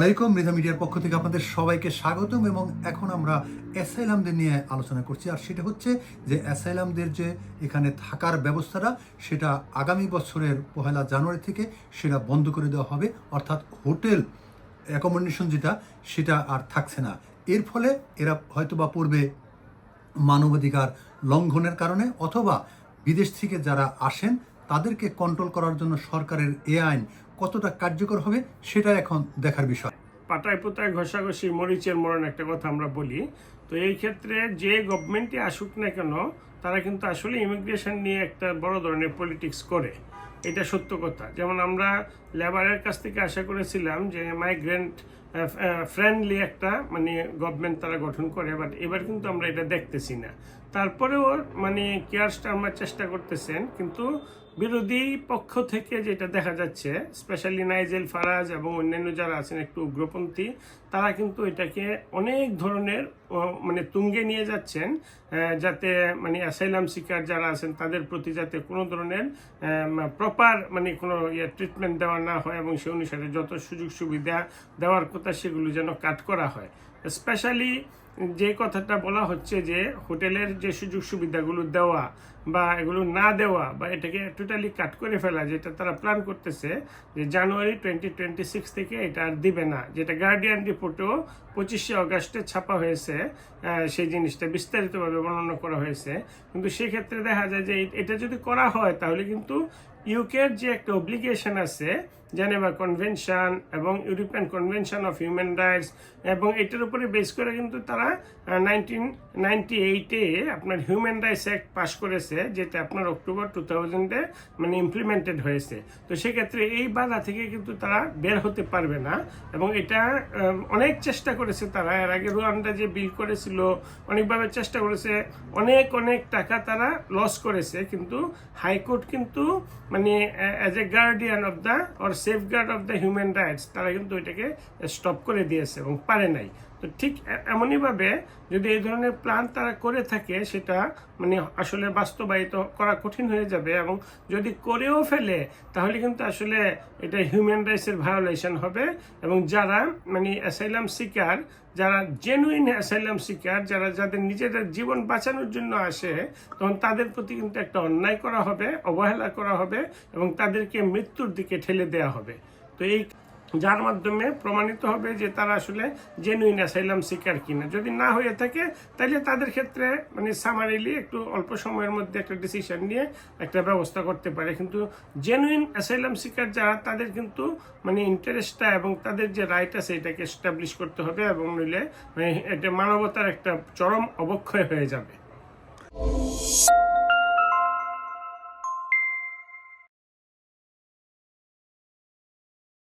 আলাইকুম, মৃধা মিডিয়ার পক্ষ থেকে আপনাদের সবাইকে স্বাগতম এবং এখন আমরা অ্যাসাইলামদের নিয়ে আলোচনা করছি। আর সেটা হচ্ছে যে অ্যাসাইলামদের যে এখানে থাকার ব্যবস্থাটা, সেটা আগামী বছরের পহেলা জানুয়ারি থেকে সেটা বন্ধ করে দেওয়া হবে। অর্থাৎ হোটেল অ্যাকোমোডেশন যেটা, সেটা আর থাকছে না। এর ফলে এরা হয়তোবা পূর্বে মানবাধিকার লঙ্ঘনের কারণে অথবা বিদেশ থেকে যারা আসেন, তাদেরকে কন্ট্রোল করার জন্য সরকারের এ আইন কতটা কার্যকর হবে সেটা এখন দেখার বিষয়। পাটায় পোতায় ঘষাঘষি, মরিচের মরণ একটা কথা আমরা বলি। তো এই ক্ষেত্রে যে গভর্নমেন্টই আসুক না কেন তারা কিন্তু আসলে ইমিগ্রেশন নিয়ে একটা বড় ধরনের পলিটিক্স করে। এটা সত্য কথা। যেমন আমরা লেবারের কাছ থেকে আশা করেছিলাম যে মাইগ্রেন্ট ফ্রেন্ডলি একটা মানে গভর্নমেন্ট তারা গঠন করে বাট এবার কিন্তু আমরা এটা দেখতেছি না। তারপরেও মানে কেয়ার স্টারমার চেষ্টা করতেছেন, কিন্তু বিরোধী পক্ষ থেকে যেটা দেখা যাচ্ছে স্পেশালি নাইজেল ফারাজ এবং অন্যান্য যারা আছেন একটু উগ্রপন্থী, তারা কিন্তু এটাকে অনেক ধরনের মানে তুঙ্গে নিয়ে যাচ্ছেন যাতে মানে অ্যাসাইলাম শিকার যারা আছেন, তাদের প্রতি যাতে কোনো ধরনের প্রপার মানে কোনো ইয়ে ট্রিটমেন্ট দেওয়া না হয় এবং সে অনুসারে যত সুযোগ সুবিধা দেওয়ার কথা সেগুলো যেন কাট করা হয়। স্পেশালি যে কথাটা বলা হচ্ছে যে হোটেলের যে সুযোগ সুবিধাগুলো দেওয়া বা এগুলো না দেওয়া বা এটাকে টোটালি কাট করে ফেলা, যেটা তারা প্ল্যান করতেছে যে জানুয়ারি টোয়েন্টি টোয়েন্টি সিক্স থেকে এটা আর দিবে না, যেটা গার্ডিয়ান রিপোর্টেও পঁচিশে অগাস্টে ছাপা হয়েছে সেই জিনিসটা বিস্তারিতভাবে বর্ণনা করা হয়েছে। কিন্তু সেক্ষেত্রে দেখা যায় যে এটা যদি করা হয় তাহলে কিন্তু ইউকের যে একটা অব্লিগেশন আছে জেনেভা কনভেনশন এবং European convention of human rights এবং এটার উপরে বেস করে কিন্তু তারা নাইনটিন নাইনটি এইটে আপনার হিউম্যান রাইটস অ্যাক্ট পাশ করেছে, যেটা আপনার অক্টোবর টু থাউজেন্ডে মানে ইমপ্লিমেন্টেড হয়েছে। তো সেক্ষেত্রে এই বাধা থেকে কিন্তু তারা বের হতে পারবে না, এবং এটা অনেক চেষ্টা করেছে তারা। এর আগে রুয়ান্ডা যে বিল করেছিল, অনেকভাবে চেষ্টা করেছে। অনেক অনেক টাকা তারা লস করেছে, কিন্তু হাইকোর্ট কিন্তু মানে as a guardian of the or safeguard of the human rights তারা কিন্তু এটাকে স্টপ করে দিয়েছে এবং পারে নাই। তো ঠিক এমনইভাবে যদি এই ধরনের প্ল্যান তারা করে থাকে, সেটা মানে আসলে বাস্তবায়িত করা কঠিন হয়ে যাবে এবং যদি করেও ফেলে, তাহলে কিন্তু আসলে এটা হিউম্যান রাইটসের ভায়োলেশন হবে এবং যারা মানে অ্যাসাইলাম শিকার যারা জেনুইন অ্যাসাইলাম শিকার যারা যাদের নিজেদের জীবন বাঁচানোর জন্য আসে, তখন তাদের প্রতি কিন্তু একটা অন্যায় করা হবে, অবহেলা করা হবে এবং তাদেরকে মৃত্যুর দিকে ঠেলে দেওয়া হবে। তো এই যার মাধ্যমে প্রমাণিত হবে যে তারা আসলে জেনুইন অ্যাসাইলাম শিকার কিনা। যদি না হয়ে থাকে তাহলে তাদের ক্ষেত্রে মানে সামারিলি একটু অল্প সময়ের মধ্যে একটা ডিসিশন নিয়ে একটা ব্যবস্থা করতে পারে। কিন্তু জেনুইন অ্যাসাইলাম শিকার যারা, তাদের কিন্তু মানে ইন্টারেস্টটা এবং তাদের যে রাইট আছে, এটাকে এস্টাবলিশ করতে হবে এবং নইলে মানে এটা মানবতার একটা চরম অবক্ষয় হয়ে যাবে।